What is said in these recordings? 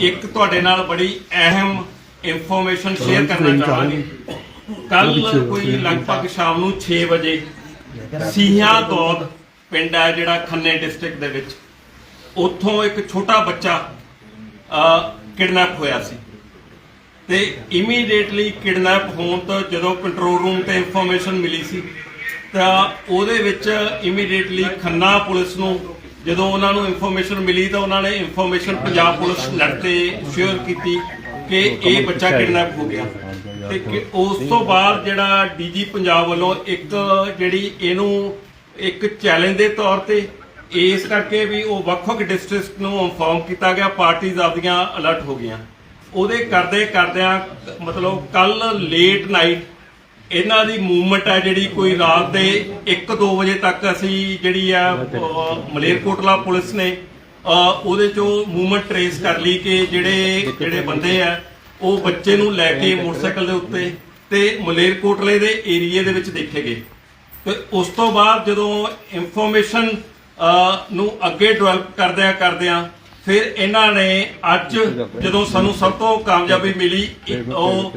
ਇੱਕ ਤੁਹਾਡੇ ਨਾਲ ਬੜੀ ਅਹਿਮ ਇਨਫੋਰਮੇਸ਼ਨ ਸ਼ੇਅਰ ਕਰਨਾ ਚਾਹਾਂਗੇ। ਕੱਲ ਕੋਈ ਲਗਭਗ ਸ਼ਾਮ ਨੂੰ 6 ਵਜੇ ਸੀਹਾਂ ਦੌਦ ਪਿੰਡ ਹੈ ਜਿਹੜਾ ਖੰਨੇ ਡਿਸਟ੍ਰਿਕਟ ਦੇ ਵਿੱਚ। ਉੱਥੋਂ ਇੱਕ ਛੋਟਾ ਬੱਚਾ ਕਿਡਨੈਪ ਹੋਇਆ ਸੀ। ਤੇ ਇਮੀਡੀਏਟਲੀ ਕਿਡਨੈਪ ਹੋਣ ਤੋਂ ਜਦੋਂ ਕੰਟਰੋਲ ਰੂਮ ਤੇ ਇਨਫੋਰਮੇਸ਼ਨ ਮਿਲੀ ਸੀ ਤਾਂ ਉਹਦੇ ਵਿੱਚ ਇਮੀਡੀਏਟਲੀ ਖੰਨਾ ਪੁਲਿਸ ਨੂੰ ਜਦੋਂ ਉਹਨਾਂ ਨੂੰ ਇਨਫੋਰਮੇਸ਼ਨ ਮਿਲੀ ਤਾਂ ਉਹਨਾਂ ਨੇ ਇਨਫੋਰਮੇਸ਼ਨ ਪੰਜਾਬ ਪੁਲਿਸ ਨੈਟ ਤੇ ਸ਼ੇਅਰ ਕੀਤੀ ਕਿ ਇਹ ਬੱਚਾ ਕਿਡਨੈਪ ਹੋ ਗਿਆ। ਤੇ ਕਿ ਉਸ ਤੋਂ ਬਾਅਦ ਜਿਹੜਾ ਡੀਜੀ ਪੰਜਾਬ ਵੱਲੋਂ ਇੱਕ ਜਿਹੜੀ ਇਹਨੂੰ ਇੱਕ ਚੈਲੰਜ ਦੇ ਤੌਰ ਤੇ ਇਸ ਕਰਕੇ ਵੀ ਉਹ ਵੱਖ-ਵੱਖ ਡਿਸਟ੍ਰਿਕਟ ਨੂੰ ਇਨਫੋਰਮ ਕੀਤਾ ਗਿਆ ਪਾਰਟੀਆਂ ਆਪਦੀਆਂ ਅਲਰਟ ਹੋ ਗਈਆਂ। ਉਹਦੇ ਕਰਦੇ ਕਰਦਿਆਂ ਮਤਲਬ ਕੱਲ ਲੇਟ ਨਾਈਟ ਇਹਨਾਂ ਦੀ ਮੂਵਮੈਂਟ ਹੈ ਜਿਹੜੀ ਕੋਈ ਰਾਤ ਦੇ 1-2 ਵਜੇ ਤੱਕ ਅਸੀਂ ਜਿਹੜੀ ਆ ਮਲੇਰਕੋਟਲਾ ਪੁਲਿਸ ਨੇ ਉਹਦੇ ਚੋਂ ਮੂਵਮੈਂਟ ਟਰੇਸ ਕਰ ਲਈ ਕਿ ਜਿਹੜੇ ਜਿਹੜੇ ਬੰਦੇ ਆ, ਉਹ ਬੱਚੇ ਨੂੰ ਲੈ ਕੇ ਮੋਟਰਸਾਈਕਲ ਦੇ ਉੱਤੇ ਤੇ ਮਲੇਰਕੋਟਲੇ ਦੇ ਏਰੀਏ ਦੇ ਵਿੱਚ ਦੇਖੇ ਗਏ। ਤੇ ਉਸ ਤੋਂ ਬਾਅਦ ਜਦੋਂ ਇਨਫੋਰਮੇਸ਼ਨ ਨੂੰ ਅੱਗੇ ਡਿਵੈਲਪ ਕਰਦਿਆਂ ਕਰਦਿਆਂ ਫਿਰ ਇਹਨਾਂ ਨੇ ਅੱਜ ਜਦੋਂ ਸਾਨੂੰ ਸਭ ਤੋਂ ਕਾਮਯਾਬੀ ਮਿਲੀ ਉਹ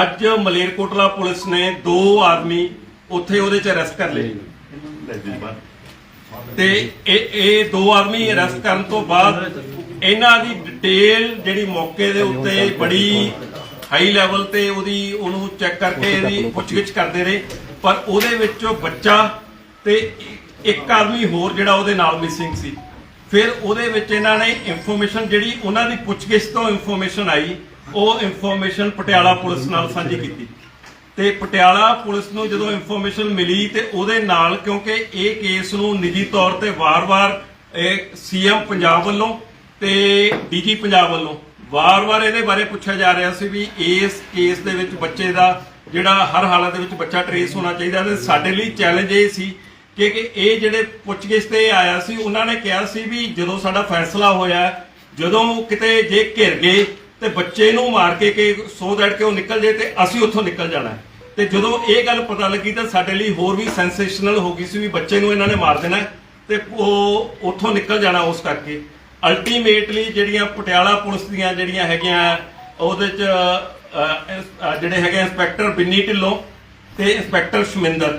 ਅੱਜ ਮਲੇਰਕੋਟਲਾ ਪੁਲਿਸ ਨੇ ਦੋ ਆਦਮੀ ਉੱਥੇ ਉਹਦੇ ਚ ਅਰੈਸਟ ਕਰ ਲਏ। ਤੇ ਇਹ ਇਹ ਦੋ ਆਦਮੀ ਅਰੈਸਟ ਕਰਨ ਤੋਂ ਬਾਅਦ ਇਹਨਾਂ ਦੀ ਡਿਟੇਲ ਜਿਹੜੀ ਮੌਕੇ ਦੇ ਉੱਤੇ ਬੜੀ ਹਾਈ ਲੈਵਲ ਤੇ ਉਹਦੀ ਉਹਨੂੰ ਚੈੱਕ ਕਰਕੇ ਇਹਦੀ ਪੁੱਛਗਿੱਛ ਕਰਦੇ ਰਹੇ। ਪਰ ਉਹਦੇ ਵਿੱਚੋਂ ਬੱਚਾ ਤੇ ਇੱਕ ਆਦਮੀ ਹੋਰ ਜਿਹੜਾ ਉਹਦੇ ਨਾਲ ਮਿਸਿੰਗ ਸੀ। ਫਿਰ ਉਹਦੇ ਵਿੱਚ ਇਹਨਾਂ ਨੇ ਇਨਫੋਰਮੇਸ਼ਨ ਜਿਹੜੀ ਉਹਨਾਂ ਦੀ ਪੁੱਛਗਿੱਛ ਤੋਂ ਇਨਫੋਰਮੇਸ਼ਨ ਆਈ, ਉਹ ਇਨਫੋਰਮੇਸ਼ਨ ਪਟਿਆਲਾ ਪੁਲਿਸ ਨਾਲ ਸਾਂਝੀ ਕੀਤੀ। ਤੇ ਪਟਿਆਲਾ ਪੁਲਿਸ ਨੂੰ ਜਦੋਂ ਇਨਫੋਰਮੇਸ਼ਨ ਮਿਲੀ ਤੇ ਉਹਦੇ ਨਾਲ ਕਿਉਂਕਿ ਇਹ ਕੇਸ ਨੂੰ ਨਿੱਜੀ ਤੌਰ ਤੇ ਵਾਰ-ਵਾਰ ਸੀਐਮ ਪੰਜਾਬ ਵੱਲੋਂ ਤੇ ਡੀਜੀ ਪੰਜਾਬ ਵੱਲੋਂ ਵਾਰ-ਵਾਰ ਇਹਦੇ ਬਾਰੇ ਪੁੱਛਿਆ ਜਾ ਰਿਹਾ ਸੀ ਵੀ ਇਸ ਕੇਸ ਦੇ ਵਿੱਚ ਬੱਚੇ ਦਾ ਜਿਹੜਾ ਹਰ ਹਾਲਤ ਦੇ ਵਿੱਚ ਬੱਚਾ ਟਰੇਸ ਹੋਣਾ ਚਾਹੀਦਾ ਤੇ ਸਾਡੇ ਲਈ ਚੈਲੰਜ ਇਹ ਸੀ ਕਿ ਕਿ ਇਹ ਜਿਹੜੇ ਪੁੱਛਗਿੱਛ ਤੇ ਆਇਆ ਸੀ, ਉਹਨਾਂ ਨੇ ਕਿਹਾ ਸੀ ਵੀ ਜਦੋਂ ਸਾਡਾ ਫੈਸਲਾ ਹੋਇਆ, ਜਦੋਂ ਕਿਤੇ ਜੇ ਘਿਰ ਗਏ ਤੇ ਬੱਚੇ ਨੂੰ ਮਾਰ ਕੇ ਕਿ ਸੋ ਦੈਟ ਕਿ ਉਹ ਨਿਕਲ ਜੇ ਤੇ ਅਸੀਂ ਉੱਥੋਂ ਨਿਕਲ ਜਾਣਾ ਹੈ। ਤੇ ਜਦੋਂ ਇਹ ਗੱਲ ਪਤਾ ਲੱਗੀ ਤਾਂ ਸਾਡੇ ਲਈ ਹੋਰ ਵੀ ਸੈਂਸੇਸ਼ਨਲ ਹੋ ਗਈ ਸੀ ਵੀ ਬੱਚੇ ਨੂੰ ਇਹਨਾਂ ਨੇ ਮਾਰ ਦੇਣਾ ਹੈ ਤੇ ਉਹ ਉੱਥੋਂ ਨਿਕਲ ਜਾਣਾ ਉਸ ਕਰਕੇ ਅਲਟੀਮੇਟਲੀ ਜਿਹੜੀਆਂ ਪਟਿਆਲਾ ਪੁਲਿਸ ਦੀਆਂ ਜਿਹੜੀਆਂ ਹੈਗੀਆਂ, ਉਹਦੇ ਚ ਜਿਹੜੇ ਹੈਗੇ ਇੰਸਪੈਕਟਰ ਬਿੰਨੀ ਢਿੱਲੋਂ ਤੇ ਇੰਸਪੈਕਟਰ ਸ਼ਮਿੰਦਰ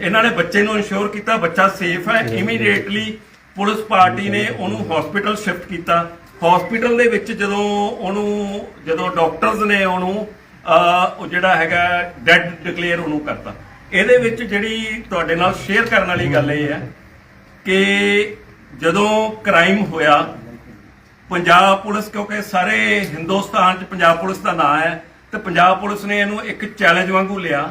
ਇਹਨਾਂ ਨੇ ਬੱਚੇ ਨੂੰ ਇਨਸ਼ੋਰ ਕੀਤਾ ਬੱਚਾ ਸੇਫ ਹੈ। ਇਮੀਡੀਏਟਲੀ ਪੁਲਿਸ ਪਾਰਟੀ ਨੇ ਉਹਨੂੰ ਹਸਪੀਟਲ ਸ਼ਿਫਟ ਕੀਤਾ। ਹਸਪੀਟਲ ਦੇ ਵਿੱਚ ਜਦੋਂ ਉਹਨੂੰ ਜਦੋਂ ਡਾਕਟਰਸ ਨੇ ਉਹਨੂੰ ਉਹ ਜਿਹੜਾ ਹੈਗਾ ਡੈਡ ਡਿਕਲੇਅਰ ਉਹਨੂੰ ਕਰਤਾ। ਇਹਦੇ ਵਿੱਚ ਜਿਹੜੀ ਤੁਹਾਡੇ ਨਾਲ ਸ਼ੇਅਰ ਕਰਨ ਵਾਲੀ ਗੱਲ ਇਹ ਹੈ ਕਿ ਜਦੋਂ ਕ੍ਰਾਈਮ ਹੋਇਆ ਪੰਜਾਬ ਪੁਲਿਸ ਕਿਉਂਕਿ ਸਾਰੇ ਹਿੰਦੁਸਤਾਨ 'ਚ ਪੰਜਾਬ ਪੁਲਿਸ ਦਾ ਨਾਂ ਹੈ ਤੇ ਪੰਜਾਬ ਪੁਲਿਸ ਨੇ ਇਹਨੂੰ ਇੱਕ ਚੈਲੰਜ ਵਾਂਗੂ ਲਿਆ।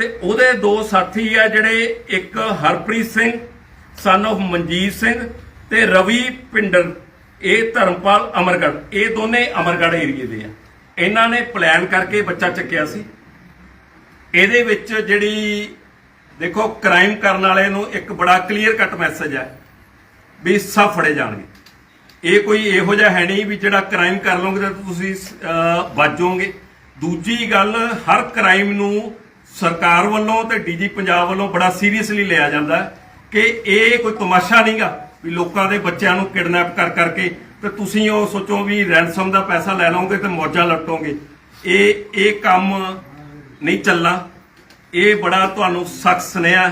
ਤੇ ਉਹਦੇ ਦੋ ਸਾਥੀ ਆ ਜਿਹੜੇ ਇੱਕ ਹਰਪ੍ਰੀਤ ਸਿੰਘ ਸਨ of ਮਨਜੀਤ ਸਿੰਘ ਤੇ ਰਵੀ ਪਿੰਡਰ ਇਹ ਧਰਮਪਾਲ ਅਮਰਗੜ ਇਹ ਦੋਨੇ ਅਮਰਗੜ ਏਰੀਏ ਦੇ ਆ। ਇਹਨਾਂ ਨੇ ਪਲਾਨ ਕਰਕੇ ਬੱਚਾ ਚੱਕਿਆ ਸੀ। ਇਹਦੇ ਵਿੱਚ ਜਿਹੜੀ ਦੇਖੋ ਕ੍ਰਾਈਮ ਕਰਨ ਵਾਲੇ ਨੂੰ ਇੱਕ ਬੜਾ ਕਲੀਅਰ ਕੱਟ ਮੈਸੇਜ ਹੈ ਵੀ ਸਭ ਫੜੇ ਜਾਣਗੇ। ਇਹ ਕੋਈ ਇਹੋ ਜਿਹਾ ਹੈ ਨਹੀਂ ਵੀ ਜਿਹੜਾ ਕ੍ਰਾਈਮ ਕਰ ਲਓਗੇ ਤਾਂ ਤੁਸੀਂ ਅਹ, ਬਚ ਜਾਓਗੇ। ਦੂਜੀ ਗੱਲ ਹਰ ਕ੍ਰਾਈਮ ਨੂੰ ਸਰਕਾਰ ਵੱਲੋਂ ਤੇ ਡੀਜੀ ਪੰਜਾਬ ਵੱਲੋਂ ਬੜਾ ਸੀਰੀਅਸਲੀ ਲਿਆ ਜਾਂਦਾ ਕਿ ਇਹ ਕੋਈ ਤਮਾਸ਼ਾ ਨਹੀਂਗਾ ਵੀ ਲੋਕਾਂ ਦੇ ਬੱਚਿਆਂ ਨੂੰ ਕਿਡਨੈਪ ਕਰ ਕਰਕੇ ਤੇ ਤੁਸੀਂ ਉਹ ਸੋਚੋ ਵੀ ਰੈਂਸਮ ਦਾ ਪੈਸਾ ਲੈ ਲਓਗੇ ਤੇ ਮੌਜਾਂ ਲੁੱਟੋਗੇ। ਇਹ ਇਹ ਕੰਮ ਨਹੀਂ ਚੱਲਣਾ। ਇਹ ਬੜਾ ਤੁਹਾਨੂੰ ਸਖਤ ਸੁਨੇਹਾ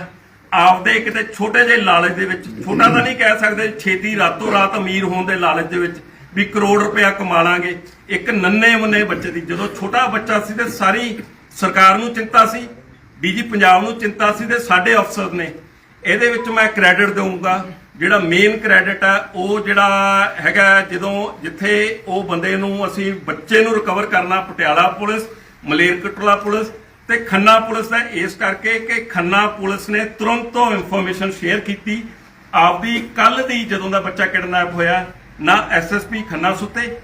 ਆਪਦੇ ਕਿਤੇ ਛੋਟੇ ਜਿਹੇ ਲਾਲਚ ਦੇ ਵਿੱਚ, ਛੋਟਾ ਤਾਂ ਨਹੀਂ ਕਹਿ ਸਕਦੇ, ਛੇਤੀ ਰਾਤੋਂ ਰਾਤ ਅਮੀਰ ਹੋਣ ਦੇ ਲਾਲਚ ਦੇ ਵਿੱਚ ਵੀ ਕਰੋੜ ਰੁਪਇਆ ਕਮਾ ਲਾਂਗੇ। ਇੱਕ ਨੰਨੇ ਮੁੰਨੇ ਬੱਚੇ ਦੀ, ਜਦੋਂ ਛੋਟਾ ਬੱਚਾ ਸੀ ਤੇ ਸਾਰੀ ਸਰਕਾਰ ਨੂੰ ਚਿੰਤਾ ਸੀ ਬੀਜੀ ਪੰਜਾਬ ਨੂੰ ਚਿੰਤਾ ਸੀ ਤੇ ਸਾਡੇ ਅਫਸਰ ਨੇ। ਇਹਦੇ ਵਿੱਚ ਮੈਂ ਕ੍ਰੈਡਿਟ ਦਊਂਗਾ। ਜਿਹੜਾ ਮੇਨ ਕ੍ਰੈਡਿਟ ਹੈ ਉਹ ਜਿਹੜਾ ਹੈਗਾ ਜਦੋਂ ਜਿੱਥੇ ਉਹ ਬੰਦੇ ਨੂੰ ਅਸੀਂ ਬੱਚੇ ਨੂੰ ਰਿਕਵਰ ਕਰਨਾ, ਪਟਿਆਲਾ ਪੁਲਿਸ ਮਲੇਰਕਟਲਾ ਪੁਲਿਸ ਤੇ ਖੰਨਾ ਪੁਲਿਸ ਦਾ ਇਸ ਕਰਕੇ ਕਿ ਖੰਨਾ ਪੁਲਿਸ ਨੇ ਤੁਰੰਤ ਉਹ ਇਨਫੋਰਮੇਸ਼ਨ ਸ਼ੇਅਰ ਕੀਤੀ। ਆਪਦੀ ਕੱਲ ਦੀ ਜਦੋਂ ਦਾ ਬੱਚਾ ਕਿਡਨੈਪ ਹੋਇਆ, ਨਾ ਐਸਐਸਪੀ ਖੰਨਾ ਸੁੱਤੇ,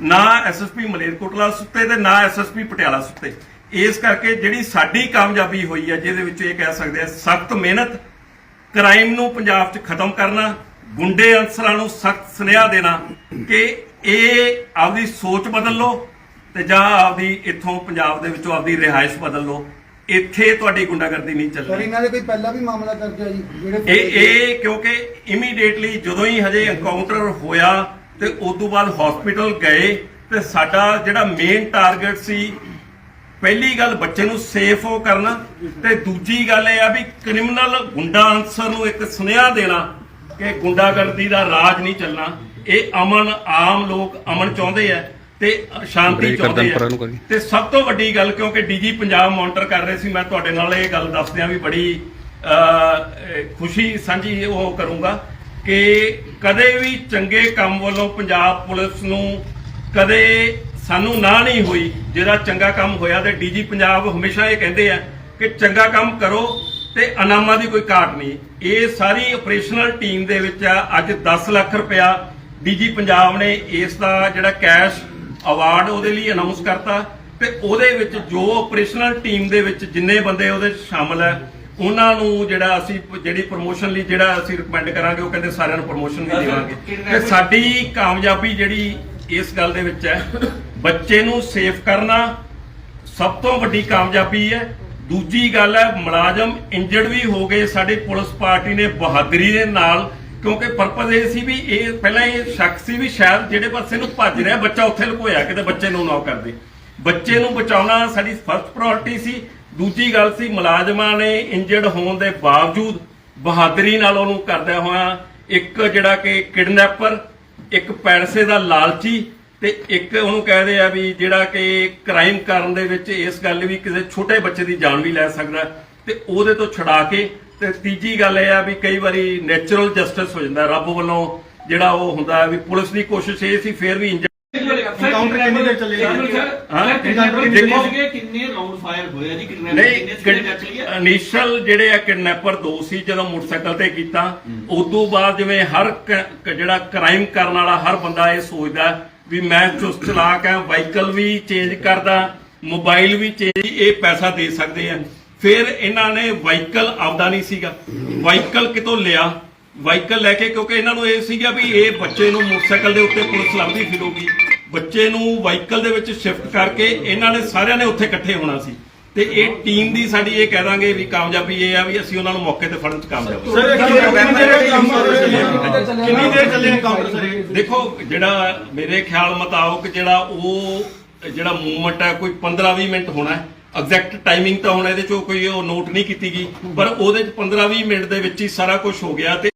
ਨਾ ਐਸਐਸਪੀ ਮਲੇਰਕੋਟਲਾ ਸੁੱਤੇ ਤੇ ਨਾ ਐਸਐਸਪੀ ਪਟਿਆਲਾ ਸੁੱਤੇ। ਇਸ ਕਰਕੇ ਜਿਹੜੀ ਸਾਡੀ ਕਾਮਯਾਬੀ ਹੋਈ ਹੈ ਜਿਹਦੇ ਵਿੱਚ ਇਹ ਕਹਿ ਸਕਦੇ ਆ ਸਖਤ ਮਿਹਨਤ ਕ੍ਰਾਈਮ ਨੂੰ ਪੰਜਾਬ 'ਚ ਖਤਮ ਕਰਨਾ ਗੁੰਡੇ ਅਨਸਰਾਂ ਨੂੰ ਸਖਤ ਸੁਨੇਹਾ ਦੇਣਾ ਕਿ ਇਹ ਆਪਦੀ ਸੋਚ ਬਦਲ ਲਓ ਤੇ ਜਾਂ ਆਪਦੀ ਇੱਥੋਂ ਪੰਜਾਬ ਦੇ ਵਿੱਚੋਂ ਆਪਦੀ ਰਿਹਾਇਸ਼ ਬਦਲ ਲਓ। ਇੱਥੇ ਤੁਹਾਡੀ ਗੁੰਡਾਗਰਦੀ ਨਹੀਂ ਸਰ ਚੱਲਣੀ ਇਹਨਾਂ ਦੇ ਕੋਈ ਪਹਿਲਾਂ ਵੀ ਮਾਮਲਾ ਦਰਜ ਹੈ ਜੀ ਜਿਹੜੇ ਇਹ ਇਹ ਕਿਉਂਕਿ ਇਮੀਡੀਏਟਲੀ ਜਦੋਂ ਹੀ ਹਜੇ ਐਨਕਾਊਂਟਰ ਹੋਇਆ ਤੇ ਉਸ ਤੋਂ ਬਾਅਦ ਹਸਪੀਟਲ ਗਏ ਤੇ ਸਾਡਾ ਜਿਹੜਾ ਮੇਨ ਟਾਰਗੇਟ ਸੀ ਪਹਿਲੀ ਗੱਲ ਬੱਚੇ ਨੂੰ ਸੇਫ ਉਹ ਕਰਨਾ ਤੇ ਦੂਜੀ ਗੱਲ ਇਹ ਆ ਵੀ ਕ੍ਰਿਮੀਨਲ ਗੁੰਡਾ ਅਨਸਰ ਨੂੰ ਇੱਕ ਸੁਨੇਹਾ ਦੇਣਾ ਕਿ ਗੁੰਡਾਗਰਦੀ ਦਾ ਰਾਜ ਨਹੀਂ ਚੱਲਣਾ ਇਹ ਅਮਨ ਆਮ ਲੋਕ ਅਮਨ ਚਾਹੁੰਦੇ ਆ ਤੇ ਸ਼ਾਂਤੀ ਚਾਹੁੰਦੇ ਆ। ਤੇ ਸਭ ਤੋਂ ਵੱਡੀ ਗੱਲ ਕਿਉਂਕਿ ਡੀਜੀ ਪੰਜਾਬ ਮੋਨੀਟਰ ਕਰ ਰਹੇ ਸੀ ਮੈਂ ਤੁਹਾਡੇ ਨਾਲ ਇਹ ਗੱਲ ਦੱਸਦਿਆਂ ਵੀ ਬੜੀ ਖੁਸ਼ੀ ਸਾਂਝੀ ਉਹ ਕਰੂੰਗਾ ਕਿ ਕਦੇ ਵੀ ਚੰਗੇ ਕੰਮ ਵੱਲੋਂ ਪੰਜਾਬ ਪੁਲਿਸ ਨੂੰ ਕਦੇ ਸਾਨੂੰ ਨਾ ਨਹੀਂ ਹੋਈ ਜਿਹੜਾ ਚੰਗਾ ਕੰਮ ਹੋਇਆ ਤੇ ਡੀਜੀ ਪੰਜਾਬ ਹਮੇਸ਼ਾ ਇਹ ਕਹਿੰਦੇ ਆ ਕਿ ਚੰਗਾ ਕੰਮ ਕਰੋ ਤੇ ਅਨਾਮਾਂ ਦੀ ਕੋਈ ਘਾਟ ਨਹੀਂ। ਇਹ ਸਾਰੀ ਆਪਰੇਸ਼ਨਲ ਟੀਮ ਦੇ ਵਿੱਚ ਆ ਅੱਜ 10 ਲੱਖ ਰੁਪਇਆ ਡੀਜੀ ਪੰਜਾਬ ਨੇ ਇਸ ਦਾ ਜਿਹੜਾ ਕੈਸ਼ ਅਵਾਰਡ ਉਹਦੇ ਲਈ ਅਨਾਉਂਸ ਕਰਤਾ ਤੇ ਉਹਦੇ ਵਿੱਚ ਜੋ ਆਪਰੇਸ਼ਨਲ ਟੀਮ ਦੇ ਵਿੱਚ ਜਿੰਨੇ ਬੰਦੇ ਉਹਦੇ ਸ਼ਾਮਲ ਹੈ ਉਹਨਾਂ ਨੂੰ ਜਿਹੜਾ ਅਸੀਂ ਜਿਹੜੀ ਪ੍ਰੋਮੋਸ਼ਨ ਲਈ ਜਿਹੜਾ ਅਸੀਂ ਰეკਮੈਂਡ ਕਰਾਂਗੇ ਉਹ ਕਹਿੰਦੇ ਸਾਰਿਆਂ ਨੂੰ ਪ੍ਰੋਮੋਸ਼ਨ ਵੀ ਦੇਵਾਂਗੇ। ਤੇ ਸਾਡੀ ਕਾਮਯਾਬੀ ਜਿਹੜੀ ਇਸ ਗੱਲ ਦੇ ਵਿੱਚ ਹੈ, ਬੱਚੇ ਨੂੰ ਸੇਫ ਕਰਨਾ ਸਭ ਤੋਂ ਵੱਡੀ ਕਾਮਯਾਬੀ ਹੈ। ਦੂਜੀ ਗੱਲ ਹੈ, ਮੁਲਾਜ਼ਮ ਇੰਜਰਡ ਵੀ ਹੋ ਗਏ। ਸਾਡੀ ਪੁਲਿਸ ਪਾਰਟੀ ਨੇ ਬਹਾਦਰੀ ਦੇ ਨਾਲ, ਕਿਉਂਕਿ ਪਰਪਸ ਇਹ ਸੀ ਵੀ ਇਹ ਪਹਿਲਾਂ ਇਹ ਸ਼ੱਕ ਸੀ ਵੀ ਸ਼ਾਇਦ ਜਿਹੜੇ ਪਾਸੇ ਨੂੰ ਭੱਜ ਰਿਹਾ, ਬੱਚਾ ਉੱਥੇ ਲੁਕੋਇਆ, ਕਿਤੇ ਬੱਚੇ ਨੂੰ ਨਾ ਕਰਦੇ ਬੱਚੇ ਨੂੰ ਬਚਾਉਣਾ ਸਾਡੀ ਫਰਸਟ ਪ੍ਰਾਇੋਰਟੀ ਸੀ। ਦੂਜੀ ਗੱਲ ਸੀ, ਮੁਲਾਜ਼ਮਾਂ ਨੇ ਇੰਜਰਡ ਹੋਣ ਦੇ ਬਾਵਜੂਦ ਬਹਾਦਰੀ ਨਾਲ ਉਹਨੂੰ ਕਰਦਿਆਂ ਹੋਇਆ ਇੱਕ ਜਿਹੜਾ ਕਿ ਕਿਡਨੈਪਰ ਇੱਕ ਪੈਸੇ ਦਾ ਲਾਲਚੀ ਤੇ ਇੱਕ ਉਹਨੂੰ ਕਹਦੇ ਆ ਵੀ ਜਿਹੜਾ ਕਿ ਕ੍ਰਾਈਮ ਕਰਨ ਦੇ ਵਿੱਚ ਇਸ ਗੱਲ ਵੀ ਕਿਸੇ ਛੋਟੇ ਬੱਚੇ ਦੀ ਜਾਨ ਵੀ ਲੈ ਸਕਦਾ ਤੇ ਉਹਦੇ ਤੋਂ ਛੁਡਾ ਕੇ ਤੇ ਤੀਜੀ ਗੱਲ ਇਹ ਆ ਵੀ ਕਈ ਵਾਰੀ ਨੈਚੁਰਲ ਜਸਟਿਸ ਹੋ ਜਾਂਦਾ ਰੱਬ ਵੱਲੋਂ ਜਿਹੜਾ ਉਹ ਹੁੰਦਾ ਵੀ ਪੁਲਿਸ ਦੀ ਕੋਸ਼ਿਸ਼ ਇਹ ਸੀ, ਫੇਰ ਵੀ Encounter ਕਿੰਨੀ ਦੇਰ ਚੱਲੇਗਾ? ਹਾਂ? ਦੇਖੋ। ਕਿੰਨੇ ਰਾਉਂਡ ਫਾਇਰ ਹੋਏ ਆ ਜੀ? ਕਿੰਨੇ ਨਹੀਂ ਇਨੀਸ਼ੀਅਲ ਜਿਹੜੇ ਆ ਕਿਡਨੈਪਰ ਦੋ ਸੀ ਜਦੋਂ ਮੋਟਰਸਾਈਕਲ ਤੇ ਕੀਤਾ। ਉਦੋਂ ਬਾਅਦ ਜਿਵੇਂ ਹਰ ਜਿਹੜਾ ਕ੍ਰਾਈਮ ਕਰਨ ਵਾਲਾ ਹਰ ਬੰਦਾ ਇਹ ਸੋਚਦਾ ਵੀ ਮੈਂ ਚੁਸਤ ਚਲਾਕ ਆ ਵਾਹੀਕਲ ਵੀ ਚੇਂਜ ਕਰਦਾ ਮੋਬਾਈਲ ਵੀ ਚੇਂਜ ਇਹ ਪੈਸਾ ਦੇ ਸਕਦੇ ਆ। ਫਿਰ ਇਹਨਾਂ ਨੇ ਵਾਹੀਕਲ ਆਪਦਾ ਨਹੀਂ ਸੀਗਾ। ਵਾਹੀਕਲ ਕਿਤੋਂ ਲਿਆ? ਵਾਹੀਕਲ ਲੈ ਕੇ ਕਿਉਂਕਿ ਇਹਨਾਂ ਨੂੰ ਇਹ ਸੀਗਾ ਵੀ ਇਹ ਬੱਚੇ ਨੂੰ ਮੋਟਰਸਾਈਕਲ ਦੇ ਉੱਤੇ ਪੁਲਿਸ ਲੱਭਦੀ ਫਿਰੂਗੀ। ਬੱਚੇ ਨੂੰ ਵਾਹੀਕਲ ਦੇ ਵਿੱਚ ਸ਼ਿਫਟ ਕਰਕੇ ਇਹਨਾਂ ਨੇ ਸਾਰਿਆਂ ਨੇ ਉੱਥੇ ਇਕੱਠੇ ਹੋਣਾ ਸੀ ਤੇ ਇਹ ਟੀਮ ਦੀ ਸਾਡੀ ਇਹ ਕਹਿ ਦਾਂਗੇ ਵੀ ਕਾਮਯਾਬੀ ਇਹ ਆ ਵੀ ਅਸੀਂ ਉਹਨਾਂ ਨੂੰ ਮੌਕੇ ਤੇ ਫੜਨ ਚ ਕਾਮਯਾਬ। ਸਰ ਕਿੰਨੀ ਦੇਰ ਚੱਲੇ ਐਨਕਾਊਂਟਰ ਸਰ? ਦੇਖੋ ਜਿਹੜਾ ਮੇਰੇ ਖਿਆਲ ਮੁਤਾਬਕ ਜਿਹੜਾ ਉਹ ਜਿਹੜਾ ਮੂਵਮੈਂਟ ਹੈ ਕੋਈ 15-20 ਮਿੰਟ ਹੋਣਾ ਹੈ ਐਗਜ਼ੈਕਟ ਟਾਈਮਿੰਗ ਤਾਂ ਹੁਣ ਇਹਦੇ ਚੋਂ ਕੋਈ ਉਹ ਨੋਟ ਨਹੀਂ ਕੀਤੀ ਗਈ ਪਰ ਉਹਦੇ ਚ 15-20 ਮਿੰਟ ਦੇ ਵਿੱਚ ਹੀ ਸਾਰਾ ਕੁਝ ਹੋ ਗਿਆ ਤੇ